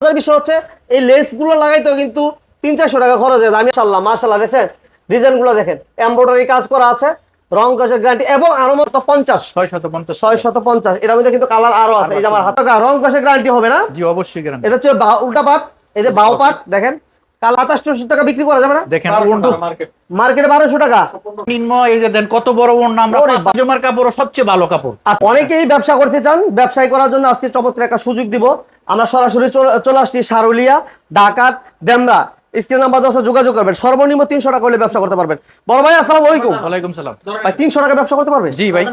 মজার বিষয় হচ্ছে এই লেসগুলো লাগাইতেও কিন্তু তিন চারশো টাকা খরচ হয়েছে আমি মাসাল্লাহ মার্শাল্লাহ দেখছেন? ডিজাইনগুলো দেখেন এমব্রয়ডারি কাজ করা আছে রং কাজের গ্যারান্টি এবং আরও মত পঞ্চাশ। ছয় শত পঞ্চাশ ছয় শত পঞ্চাশ এটার মধ্যে কিন্তু কালার আরও আছে। এই যে আমার হাতে রং কাজের গ্যারান্টি হবে না? জি অবশ্যই গ্যারান্টি এটা হচ্ছে বা- উল্টা পাট এই যে বাউ পাট দেখেন? কাল আঠাশ টাকা বিক্রি করা যাবে না? দেখেন মার্কেটে বারোশো টাকা। নিম্ন এই যে দেন কত বড় বন্ড আমরা জমার কাপড় সবচেয়ে ভালো কাপড়। আর অনেকেই ব্যবসা করতে চান ব্যবসায় করার জন্য আজকে চমৎকার একটা সুযোগ দিব। আমরা সরাসরি চলে- চলে আসছি সারুলিয়া ডাকাত ডেমরা। স্ক্রিন নাম্বার দশে যোগাযোগ করবেন। সর্বনিম্ন তিনশো টাকা হলে ব্যবসা করতে পারবেন। বড় ভাই আসসালাম আলাইকুম। ওয়ালাইকুম সালাম। ভাই তিনশো টাকা ব্যবসা করতে পারবেন জি ভাই।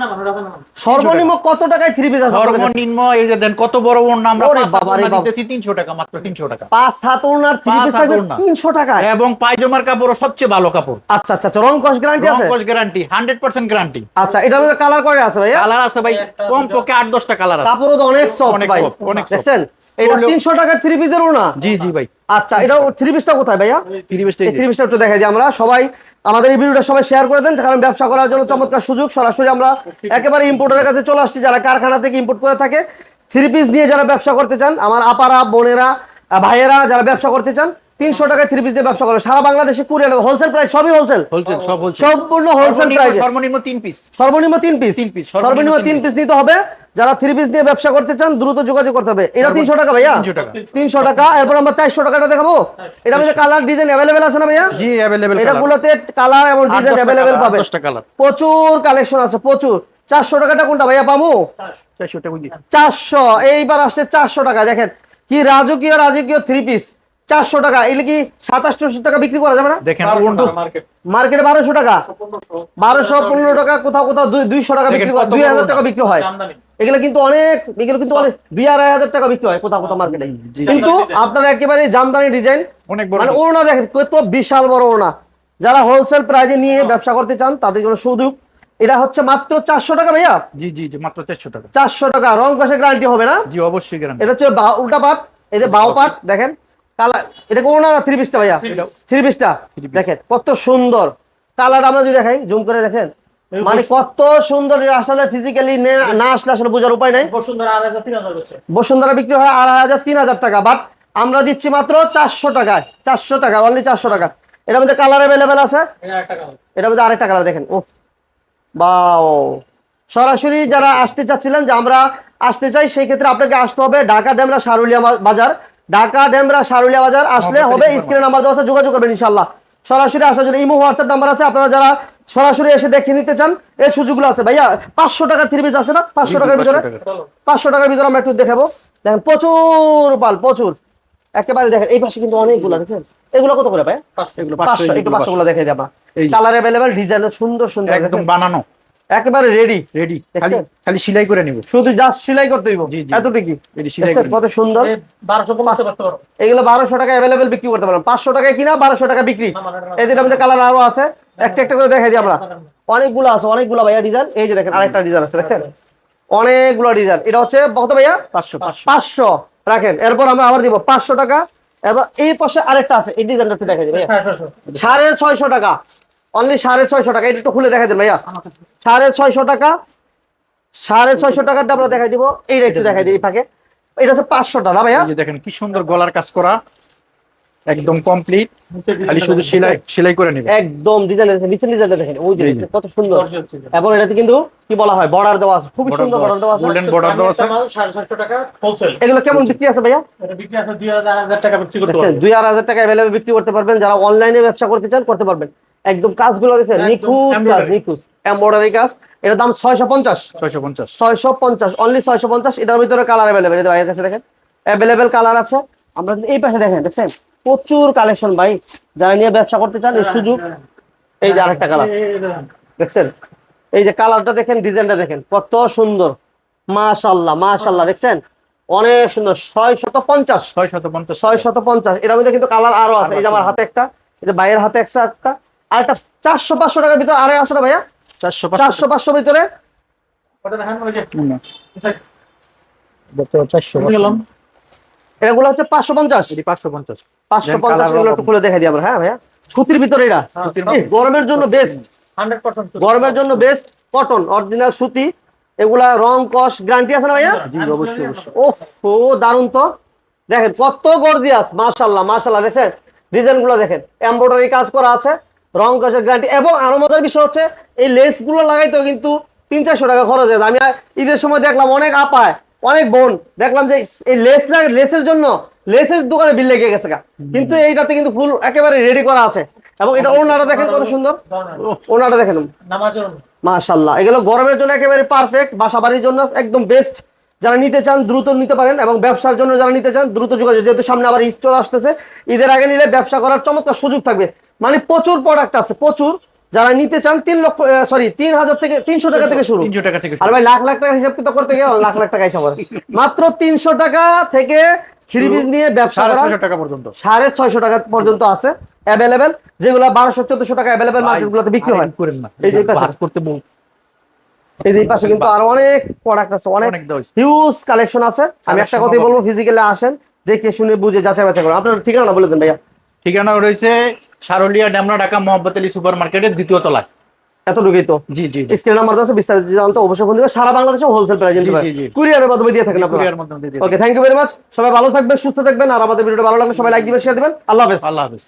সর্বনিম্ন কত টাকায় থ্রি পিস আছে? সর্বনিম্ন এই যে দেন কত বড় আমরা ওড়না বাবা। দিতেছি তিনশো টাকা মাত্র তিনশো টাকা। পাঁচ হাত ওনার থ্রি পিস থাকবে তিনশো টাকায়। এবং পায়জামার কাপড় সবচেয়ে ভালো কাপড়। আচ্ছা আচ্ছা আচ্ছা, রং কস গ্যারান্টি আছে? কস গ্যারান্টি হান্ড্রেড পার্সেন্ট গ্যারান্টি আচ্ছা এটার মধ্যে কালার করে আছে ভাই কালার আছে ভাই কম পক্ষে আট দশটা কালার আছে। কাপড়ও তো অনেক সফট ভাই। অনেক। দেখছেন? এটা তিনশো টাকা থ্রি পিসের না জি জি ভাই। আচ্ছা এটা থ্রি পিসটা কোথায় ভাইয়া? তিরিশ এই থ্রি পিসটা একটু দেখাই দিই আমরা। সবাই আমাদের এই ভিডিওটা সবাই শেয়ার করে দেন কারণ ব্যবসা করার জন্য চমৎকার সুযোগ। সরাসরি আমরা একেবারে ইম্পোর্টারের কাছে চলে আসছি যারা কারখানা থেকে ইম্পোর্ট করে থাকে। থ্রি পিস নিয়ে যারা ব্যবসা করতে চান আমার আপারা বোনেরা ভাইয়েরা যারা ব্যবসা করতে চান তিনশো টাকায় থ্রি পিস দিয়ে ব্যবসা করে সারা বাংলাদেশে কুরিয়ার হোলসেল প্রাইস সবই হোলসেল সম্পূর্ণ হোলসেল প্রাইস সর্বনিম্ন তিন পিস সর্বনিম্ন তিন পিস সর্বনিম্ন তিন পিস নিতে হবে। যারা থ্রি পিস নিয়ে ব্যবসা করতে চান দ্রুত যোগাযোগ করতে হবে। এটা তিনশো টাকা ভাইয়া? তিনশো টাকা। এরপর আমরা চারশো টাকাটা দেখাবো। এটা মধ্যে কালার ডিজাইন অ্যাভেলেবেল আছে না ভাইয়া? জি অ্যাভেলেবেল এটা গুলোতে কালার এবং ডিজাইন অ্যাভেলেবেল পাবে। প্রচুর কালেকশন আছে প্রচুর। চারশো টাকাটা কোনটা ভাইয়া পাবো? চারশো। টাকা চারশো। এইবার আসছে চারশো টাকা দেখেন। কি রাজকীয় রাজকীয় থ্রি পিস চারশো টাকা। এগুলো কি সাতাশশো টাকা বিক্রি করা যাবে না? দেখেন মার্কেটে বারোশো টাকা। বারোশো পনেরো টাকা কোথাও কোথাও দুইশো টাকা বিক্রি করে দুই হাজার টাকা বিক্রি হয়। এগুলো কিন্তু অনেক এগুলো কিন্তু অনেক দুই আড়াই হাজার টাকা বিক্রি হয় কোথাও কোথাও মার্কেটে কিন্তু আপনার একেবারে জামদানি ডিজাইন অনেক বড়। মানে ওড়না দেখেন কত বিশাল বড় ওড়না। যারা হোলসেল প্রাইজে নিয়ে ব্যবসা করতে চান তাদের জন্য সুযোগ এটা হচ্ছে মাত্র চারশো টাকা ভাইয়া। জি জি জি মাত্র চারশো টাকা। চারশো টাকা। রং কষে গ্যারান্টি হবে না? জি অবশ্যই গ্যারান্টি এটা হচ্ছে বা- উল্টা পাট। এদের যে বাউ পাট দেখেন। কালার এটা কোন না থ্রি পিসটা ভাইয়া? থ্রি পিসটা দেখেন কত সুন্দর। কালারটা আমরা যদি দেখাই জুম করে দেখেন মানে কত সুন্দর আসলে ফিজিক্যালি না আসলে আসলে বোঝার উপায় নাই। বসুন্ধরা বিক্রি হয় আড়াই হাজার তিন হাজার টাকা বাট আমরা দিচ্ছি মাত্র চারশো টাকায় চারশো টাকা অনলি চারশো টাকা। এটার মধ্যে কালার অ্যাভেলেবেল আছে? এটার মধ্যে আরেকটা কালার দেখেন ও বাও। সরাসরি যারা আসতে চাচ্ছিলেন যে আমরা আসতে চাই সেই ক্ষেত্রে আপনাকে আসতে হবে ঢাকা ডেমরা সারুলিয়া বাজার। ঢাকা ডেমরা সারুলিয়া বাজার আসলে হবে স্ক্রিনে নাম্বার দেওয়া আছে যোগাযোগ করবেন ইনশাল্লাহ সরাসরি আসার জন্য ইমো হোয়াটসঅ্যাপ নাম্বার আছে আপনারা যারা সরাসরি এসে দেখে নিতে চান এই সুযোগগুলো আছে। ভাইয়া পাঁচশো টাকার থ্রি পিস আছে না? পাঁচশো টাকার ভিতরে? পাঁচশো টাকার ভিতরে আমরা একটু দেখাবো। দেখেন প্রচুর পাল প্রচুর। একেবারে দেখেন এই পাশে কিন্তু অনেকগুলো দেখেন। এগুলো কত করে ভাই এগুলো পাঁচশো একটু পাঁচশো গুলো দেখে দেবা কালার অ্যাভেলেবেল ডিজাইন সুন্দর সুন্দর একদম বানানো। একেবারে রেডি রেডি খালি খালি সেলাই করে নিব। শুধু জাস্ট সেলাই করতে জি। এতটুকু? কত সুন্দর? এগুলো বারোশো টাকা অ্যাভেলেবেল বিক্রি করতে পারবেন। পাঁচশো টাকায় কিনা বারোশো টাকা বিক্রি। এদের মধ্যে কালার আরও আছে। একটা একটা করে দেখাই দিই আমরা। অনেকগুলো আছে অনেকগুলো ভাইয়া ডিজাইন এই যে দেখেন আরেকটা ডিজাইন আছে দেখছেন? অনেকগুলো ডিজাইন এটা হচ্ছে কত ভাইয়া? পাঁচশো পাঁচশো। পাঁচশো। রাখেন এরপর আমরা আবার দিব পাঁচশো টাকা। এবার এই পাশে আরেকটা আছে এই ডিজাইনটা একটু দেখাই দিই ভাইয়া। সাড়ে ছয়শো টাকা। অনলি সাড়ে ছয়শো টাকা। এটা একটু খুলে দেখাই দিন ভাইয়া। সাড়ে ছয়শো টাকা সাড়ে ছয়শো টাকাটা আমরা দেখাই দিব। এইটা একটু দেখাই দিই ফাঁকে। এটা হচ্ছে পাঁচশো টাকা ভাইয়া? দেখেন কি সুন্দর গলার কাজ করা। একদম কমপ্লিট খালি শুধু সেলাই সেলাই করে নিবে একদম ডিজাইন আছে নিচের ডিজাইনটা দেখেন। ওই যে। কত সুন্দর। এবং এটাতে কিন্তু কি বলা হয় বর্ডার দেওয়া আছে। খুবই সুন্দর বর্ডার দেওয়া আছে। গোল্ডেন বর্ডার দেওয়া আছে। 750 টাকা হোলসেল এগুলো কেমন বিক্রি আছে ভাইয়া? দেখছেন, দুই আড়াই হাজার টাকা অ্যাভেলেবল বিক্রি করতে পারবেন। যারা অনলাইনে ব্যবসা করতে চান করতে পারবেন। একদম কাজগুলো দেখছেন নিখুঁত কাজ। নিখুঁত। এমব্রয়ডারি কাজ। এটার দাম ছয়শো পঞ্চাশ। ছয়শো পঞ্চাশ। ছয়শো পঞ্চাশ অনলি ছয়শো পঞ্চাশ। এটার ভিতরে কালার অ্যাভেলেবেল এটা ভাইয়ের কাছে দেখেন। অ্যাভেলেবেল কালার আছে। আমরা এই পাশে দেখেন দেখছেন? প্রচুর কালেকশন ভাই। যারা নিয়ে ব্যবসা করতে চান এই সুযোগ। এই যে আরেকটা কালার দেখছেন? এই যে কালারটা দেখেন ডিজাইনটা দেখেন কত সুন্দর। মাশাল্লাহ মাশাল্লাহ দেখছেন? অনেক সুন্দর। ছয় শত পঞ্চাশ। ছয় শত পঞ্চাশ। ছয় শত পঞ্চাশ। এটার মধ্যে কিন্তু কালার আরও আছে। এই যে আমার হাতে একটা এই যে ভাইয়ের হাতে একটা। আর একটা চারশো পাঁচশো টাকার ভিতরে আরে আছে না ভাইয়া? চারশো চারশো পাঁচশো। ভিতরে এগুলো হচ্ছে পাঁচশো পঞ্চাশ। পাঁচশো পঞ্চাশ। পাঁচশো পঞ্চাশ colour এগুলো রকম। একটু খুলে দেখে দিই আমরা হ্যাঁ ভাইয়া? সুতির ভিতরে এটা? গরমের জন্য বেস্ট গরমের জন্য বেস্ট কটন অরিজিনাল সুতি। এগুলা রং কস গ্যারান্টি আছে না ভাইয়া? জি অবশ্যই অবশ্যই। ওফ ও দারুণ তো। দেখেন কত গর্জিয়াস মাশাল্লাহ মাশাল্লাহ দেখছেন? ডিজাইনগুলো দেখেন এমব্রয়ডারি কাজ করা আছে। রং কাজের গ্যারান্টি এবং আরও মজার বিষয় হচ্ছে এই লেসগুলো লাগাইতেও কিন্তু তিন চারশো টাকা খরচ হয়। আমি ঈদের সময় দেখলাম অনেক আপায় অনেক বোন দেখলাম যে এই লেস লেসের জন্য লেসের দোকানে বিল লেগে গেছে। কিন্তু এইটাতে কিন্তু ফুল একেবারে রেডি করা আছে। এবং এটা ওনাটা দেখেন কত সুন্দর। ওনাটা দেখেন। মাশাল্লাহ এগুলো গরমের জন্য একেবারে পারফেক্ট বাসা বাড়ির জন্য একদম বেস্ট যারা নিতে চান দ্রুত নিতে পারেন এবং ব্যবসার জন্য যারা নিতে চান দ্রুত যোগাযোগ। যেহেতু সামনে আবার ঈদ চলে আসতেছে ঈদের আগে নিলে ব্যবসা করার চমৎকার সুযোগ থাকবে। মানে প্রচুর প্রোডাক্ট আছে প্রচুর। যারা নিতে চান তিন লক্ষ সরি তিন হাজার থেকে তিনশো টাকা থেকে শুরু। তিনশো টাকা থেকে আর ভাই লাখ লাখ টাকা হিসাব কিতাব করতে গিয়ে লাখ লাখ টাকা হিসাব মাত্র তিনশো টাকা থেকে থ্রি পিস নিয়ে ব্যবসা করা টাকা পর্যন্ত। সাড়ে ছয়শো টাকা পর্যন্ত আছে। অ্যাভেলেবেল যেগুলো বারোশো চোদ্দশো টাকা অ্যাভেলেবেল মার্কেটগুলোতে বিক্রি হয়। করতে এই পাশে কিন্তু আরও অনেক প্রোডাক্ট আছে অনেক। হিউজ কালেকশন আছে। আমি একটা কথাই বলব ফিজিক্যালি আসেন দেখে শুনে বুঝে যাচাই বাছাই করুন। আপনার ঠিকানা বলে দেন ভাইয়া। ঠিকানা রয়েছে সারলিয়া ডেমরা ঢাকা মোহাম্মদ আলী সুপার মার্কেটের দ্বিতীয় তলায়। এতটুকুই তো? জি জি স্ক্রিন নাম্বার আছে বিস্তারিত জানতে অবশ্যই ফোন দিবেন। সারা বাংলাদেশে হোলসেল প্রাইস দিতে জি, পারেন জি, জি। কুরিয়ারের মাধ্যমে দিয়ে থাকেন আপনারা। কুরিয়ার মাধ্যমে okay thank you very much সবাই ভালো থাকবেন সুস্থ থাকবেন আর আমাদের ভিডিওটা ভালো লাগলে সবাই লাইক দিবেন শেয়ার দিবেন। আল্লাহ হাফেজ। আল্লাহ হাফেজ।